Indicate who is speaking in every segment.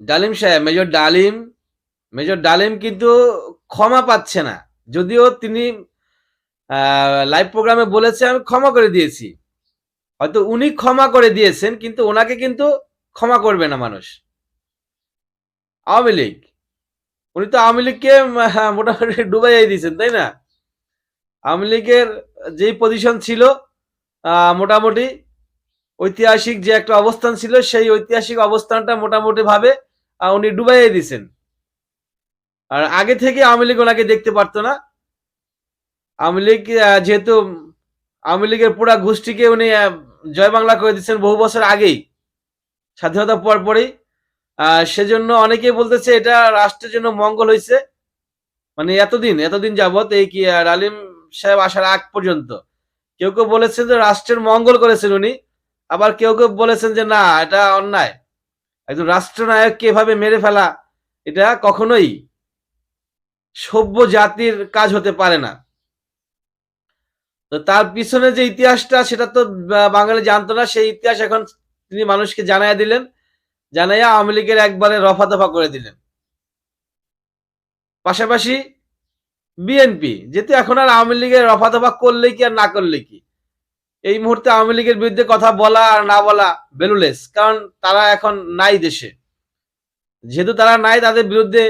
Speaker 1: ডালিম সাহেব মেজর ডালিম মেজর ডালিম কিন্তু ক্ষমা পাচ্ছে না। যদিও তিনি লাইভ প্রোগ্রামে বলেছে আমি ক্ষমা করে দিয়েছি। হয়তো উনি ক্ষমা করে দিয়েছেন কিন্তু ওনাকে কিন্তু ক্ষমা করবে না মানুষ। আওয়ামী লীগ। উনি তো আওয়ামী লীগকে আহ, মোটামুটি ডুবাইয়াই দিয়েছেন তাই না? আওয়ামী লীগের যেই পজিশন ছিল মোটামুটি ঐতিহাসিক যে একটা অবস্থান ছিল সেই ঐতিহাসিক অবস্থানটা মোটামুটি ভাবে উনি ডুবাইয়ে দিছেন আর আগে থেকে আওয়ামী লীগ ওনাকে দেখতে পারতো না। আওয়ামী লীগ যেহেতু আওয়ামী লীগের পুরা গোষ্ঠীকে উনি জয় বাংলা করে দিচ্ছেন বহু বছর আগেই, স্বাধীনতা পর পরেই। সেজন্য অনেকেই বলতেছে এটা রাষ্ট্রের জন্য মঙ্গল হয়েছে। মানে এতদিন এতদিন যাবত এই কি রালিম সাহেব আসার আগ পর্যন্ত। কেউ কেউ বলেছেন যে রাষ্ট্রের মঙ্গল করেছেন উনি, আবার কেউ কেউ বলেছেন যে না, এটা অন্যায়। একজন রাষ্ট্রনায়ককে এভাবে মেরে ফেলা, এটা কখনোই সভ্য জাতির কাজ হতে পারে না। তো তার পিছনে যে ইতিহাসটা, সেটা তো বাঙালি জানতো না। সেই ইতিহাস এখন তিনি মানুষকে জানাইয়া দিলেন, জানাইয়া আওয়ামী লীগের একবারে রফা দফা করে দিলেন। পাশাপাশি বিএনপি, যেহেতু এখন আর আওয়ামী লীগের রফা দফা করলে কি আর না করলে কি? এই মুহূর্তে আওয়ামী লীগের বিরুদ্ধে কথা বলা আর না বলা বেলুলেস, কারণ তারা এখন নাই দেশে। যেহেতু তারা নাই, তাদের বিরুদ্ধে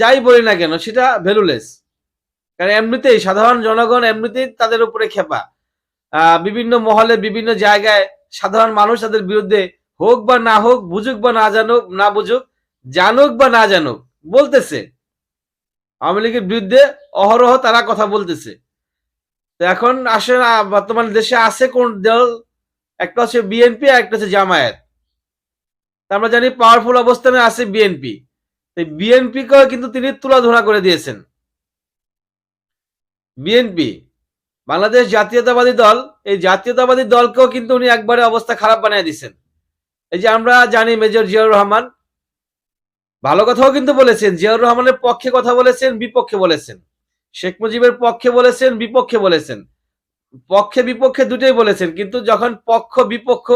Speaker 1: যাই বলি না কেন, সেটা ভ্যালুলেস কারণ এমনিতেই সাধারণ জনগণ এমনিতেই তাদের উপরে খেপা। বিভিন্ন মহলে, বিভিন্ন জায়গায় সাধারণ মানুষ তাদের বিরুদ্ধে হোক বা না হোক, বুঝুক বা না জানুক, না বুঝুক, জানুক বা না জানুক, বলতেছে। আওয়ামী লীগের বিরুদ্ধে অহরহ তারা কথা বলতেছে। তো এখন আসে না বর্তমান দেশে আছে কোন দল? একটা হচ্ছে বিএনপি আর একটা হচ্ছে জামায়াত। আমরা জানি পাওয়ারফুল অবস্থানে আছে বিএনপি। বিএনপিকেও কিন্তু তিনি তুলাধনা করে দিয়েছেন। বিএনপি, বাংলাদেশ জাতীয়তাবাদী দল, এই জাতীয়তাবাদী দলকেও কিন্তু উনি একবারে অবস্থা খারাপ বানিয়ে দিয়েছেন। এই যে আমরা জানি মেজর জিয়াউর রহমান, ভালো কথাও কিন্তু বলেছেন, জিয়াউর রহমানের পক্ষে কথা বলেছেন, বিপক্ষে বলেছেন। শেখ মুজিবের পক্ষে বলেছেন, বিপক্ষে বলেছেন। পক্ষে, বিপক্ষে দুটোই বলেছেন, কিন্তু যখন পক্ষ, বিপক্ষ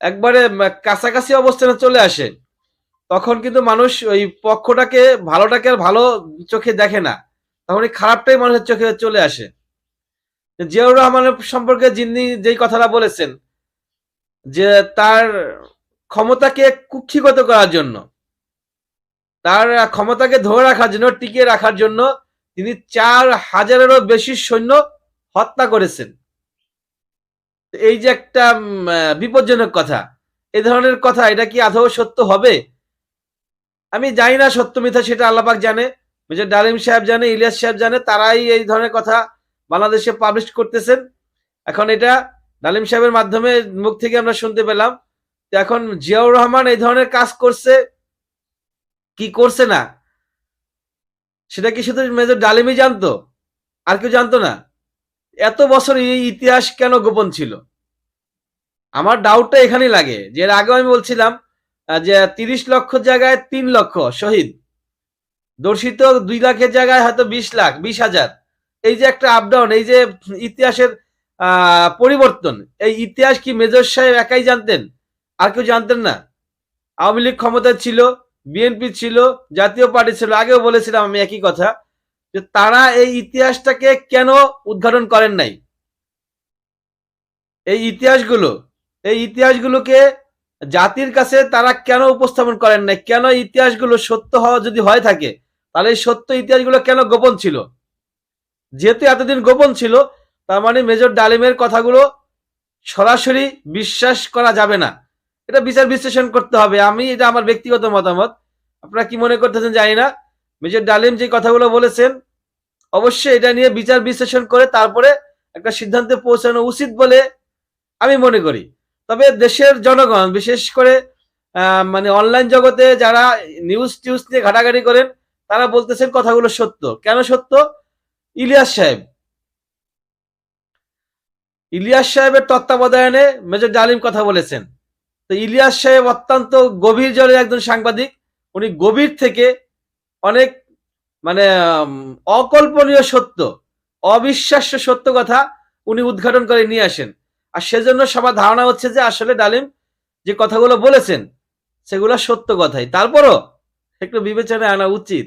Speaker 1: একবারে কাছাকাছি অবস্থানে চলে আসে, তখন কিন্তু মানুষ ওই পক্ষটাকে, ভালোটাকে আর ভালো চোখে দেখে না। তখন এই খারাপটাই মানুষের চোখে চলে আসে। জিয়াউর রহমানের সম্পর্কে যিনি যেই কথাটা বলেছেন, যে তার ক্ষমতাকে কুক্ষিগত করার জন্য, তার ক্ষমতাকে ধরে রাখার জন্য, টিকিয়ে রাখার জন্য তিনি চার হাজারেরও বেশি সৈন্য হত্যা করেছেন। এই যে একটা বিপজ্জনক কথা। এই ধরনের কথা, এটা কি আদৌ সত্য হবে? আমি জানি না সত্য মিথ্যা, সেটা আল্লাপাক জানে। মেজর ডালিম সাহেব জানে, ইলিয়াস সাহেব জানে, তারাই এই ধরনের কথা বাংলাদেশে পাবলিশ করতেছেন। এখন এটা ডালিম সাহেবের মাধ্যমে মুখ থেকে আমরা শুনতে পেলাম। এখন জিয়াউর রহমান এই ধরনের কাজ করছে, কি করছে না? সেটা কি শুধু মেজর ডালিমই জানতো? আর কেউ জানতো না? এত বছর এই ইতিহাস কেন গোপন ছিল? আমার ডাউটটা এখানেই লাগে। যে এর আগেও আমি বলছিলাম যে তিরিশ লক্ষ জায়গায় তিন লক্ষ শহীদ। দর্শিত দুই লাখের জায়গায় হয়তো বিশ লাখ, বিশ হাজার। এই যে একটা আপডাউন এই যে ইতিহাসের পরিবর্তন, এই ইতিহাস কি মেজর সাহেব একাই জানতেন? আর কেউ জানতেন না? আওয়ামী লীগ ক্ষমতায় ছিল বিএনপি ছিল, জাতীয় পার্টি ছিল, আগেও বলেছিলাম আমি একই কথা, যে তারা এই ইতিহাসটাকে কেন উদ্ঘাটন করেন নাই? এই ইতিহাসগুলো, এই ইতিহাসগুলোকে জাতির কাছে তারা কেন উপস্থাপন করেন নাই? কেন ইতিহাসগুলো সত্য হওয়া যদি হয়ে থাকে, তাহলে এই সত্য ইতিহাসগুলো কেন গোপন ছিল? যেহেতু এতদিন গোপন ছিল, তার মানে মেজর ডালিমের কথাগুলো সরাসরি বিশ্বাস করা যাবে না। এটা বিচার বিশ্লেষণ করতে হবে। আমি এটা আমার ব্যক্তিগত মতামত। আপনারা কি মনে করতেছেন জানি না। মেজর ডালিম যে কথাগুলো বলেছেন, অবশ্যই এটা নিয়ে বিচার বিশ্লেষণ করে তারপরে একটা সিদ্ধান্তে পৌঁছানো উচিত বলে আমি মনে করি। তবে দেশের জনগণ, বিশেষ করে মানে অনলাইন জগতে যারা নিউজ টিউজ নিয়ে ঘাটাঘাটি করেন, তারা বলতেছেন কথাগুলো সত্য। কেন সত্য? ইলিয়াস সাহেব। ইলিয়াস সাহেবের তত্ত্বাবধানে মেজর ডালিম কথা বলেছেন। তো ইলিয়াস সাহেব অত্যন্ত গভীর জলের একজন সাংবাদিক। উনি গভীর থেকে অনেক মানে অকল্পনীয় সত্য, অবিশ্বাস্য সত্য কথা উনি উদ্ঘাটন করে নিয়ে আসেন। আর সেজন্য সবার ধারণা হচ্ছে যে আসলে ডালিম যে কথাগুলো বলেছেন, সেগুলো সত্য কথাই। তারপরও একটু বিবেচনায় আনা উচিত।